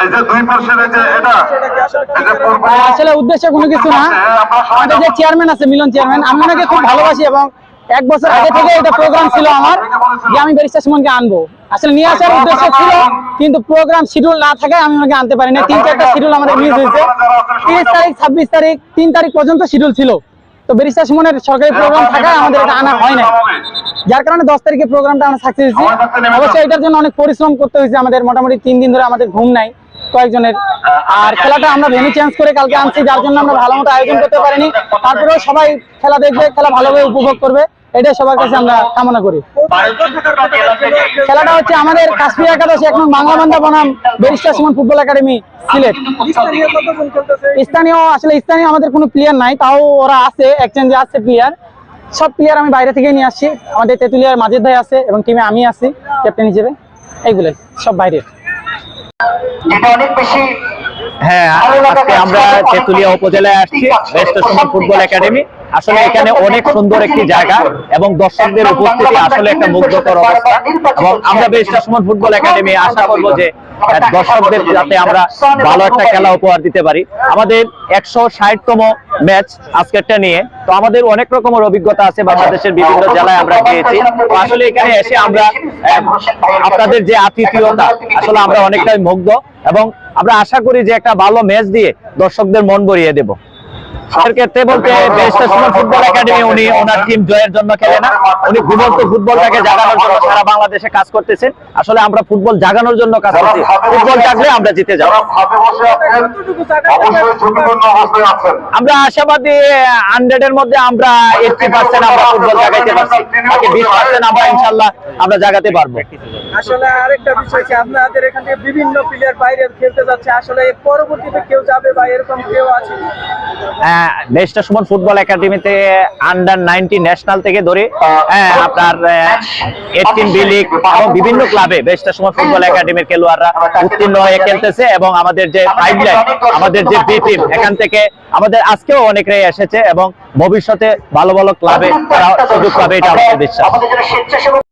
এই যে দুই পাশের যে এটা এই যে পূর্ব আসলে উদ্দেশ্য কোনো কিছু না। আমাদের যে চেয়ারম্যান আছে মিলন চেয়ারম্যান আমি ওনাকে খুব ভালোবাসি এবং এক বছর আগে থেকে এটা প্রোগ্রাম ছিল আমার যে আমি ব্যারিস্টার সুমনকে আনব। আসলে নিয়ে আসার উদ্দেশ্য ছিল কিন্তু প্রোগ্রাম শিডিউল না থাকায় আমি ওনাকে আনতে পারি না তিন চারটা শিডিউল আমাদের মিস হয়েছে। তিরিশ তারিখ ছাব্বিশ তারিখ তিন তারিখ পর্যন্ত শিডিউল ছিল। তো ব্যারিস্টার সুমনের সরকারি প্রোগ্রাম থাকায় আমাদের এটা আনা হয় না যার কারণে দশ তারিখে প্রোগ্রামটা আমরা সাকসেস হয়েছি অবশ্যই এটার জন্য অনেক পরিশ্রম করতে হয়েছে আমাদের। মোটামুটি তিন দিন ধরে আমাদের ঘুম নাই কয়েকজনের। আর খেলাটা আমরা ভেন্যু চেঞ্জ করে কালকে আনছি যার জন্য আমরা ভালো মতো আয়োজন করতে পারিনি। তারপরেও সবাই খেলা দেখবে খেলা ভালোভাবে উপভোগ করবে। এটাই সবার কাছে আমরা কামনা করি। খেলাটা হচ্ছে আমাদের কাশ্মীর একাদশ এখন বাংলা বান্ধা বনাম barrister Suman football academy Sylhet. স্থানীয় আসলে স্থানীয় আমাদের কোনো প্লেয়ার নাই তাও ওরা আছে এক্সচেঞ্জে আছে প্লেয়ার সব প্লেয়ার আমি বাইরে থেকে নিয়ে আসছি। আমাদের তেঁতুলিয়ার মাজিদ ভাই আছে এবং টিমে আমি আছি ক্যাপ্টেন হিসেবে। এইগুলোই, সব বাইরের। এটা অনেক বেশি হ্যাঁ দর্শকদের ভালো একটা খেলা উপহার দিতে পারি। আমাদের একশো ষাটতম ম্যাচ আজকেরটা নিয়ে। তো আমাদের অনেক রকমের অভিজ্ঞতা আছে, বাংলাদেশের বিভিন্ন জেলায় আমরা গিয়েছি। আসলে এখানে এসে আমরা আপনাদের যে আতিথিয়তা, আসলে আমরা অনেকটাই মুগ্ধ। এবং আমরা আশা করি যে একটা ভালো ম্যাচ দিয়ে দর্শকদের মন ভরিয়ে দেব। এর ক্ষেত্রে বলতে বেস্ট ফুটবল একাডেমি উনি ওনার টিম জয়ের জন্য খেলে না। উনি ঘুমন্ত ফুটবলটাকে জাগানোর জন্য সারা বাংলাদেশে কাজ করতেছেন। আসলে আমরা ফুটবল জাগানোর জন্য কাজ করছি ফুটবল জাগলে আমরা জিতে যাব। যারা ভাবে বসে আছেন অবশ্যই ঝুঁকিপূর্ণ অবস্থায় আছেন। আমরা আশাবাদী হান্ড্রেড এর মধ্যে আমরা এইটটি পার্সেন্ট আমরা ফুটবল জাগাইতে পারছি। বাকি বিশ পার্সেন্ট আমরা ইনশাল্লাহ আমরা জাগাতে পারব। আসলে আরেকটা বিষয় কি আপনাদের এখান থেকে বিভিন্ন প্লেয়ার বাইরে খেলতে যাচ্ছে। আসলে পরবর্তীতে কেউ যাবে বা এরকম কেউ আছে? বেস্টা সুমন ফুটবল একাডেমিতে আন্ডার নাইনটি ন্যাশনাল থেকে ধরে হ্যাঁ, আপনার এইটিন বি লিগ এবং বিভিন্ন ক্লাবে বেস্টা সুমন ফুটবল একাডেমির খেলোয়াড়রা উত্তীর্ণ হয়ে খেলতেছে এবং আমাদের যে ফাইভ লাইন আমাদের যে বি টিম এখান থেকে আমাদের আজকেও অনেকরাই এসেছে এবং ভবিষ্যতে ভালো ভালো ক্লাবে তারা সুযোগ পাবে এটা আমাদের বিশ্বাস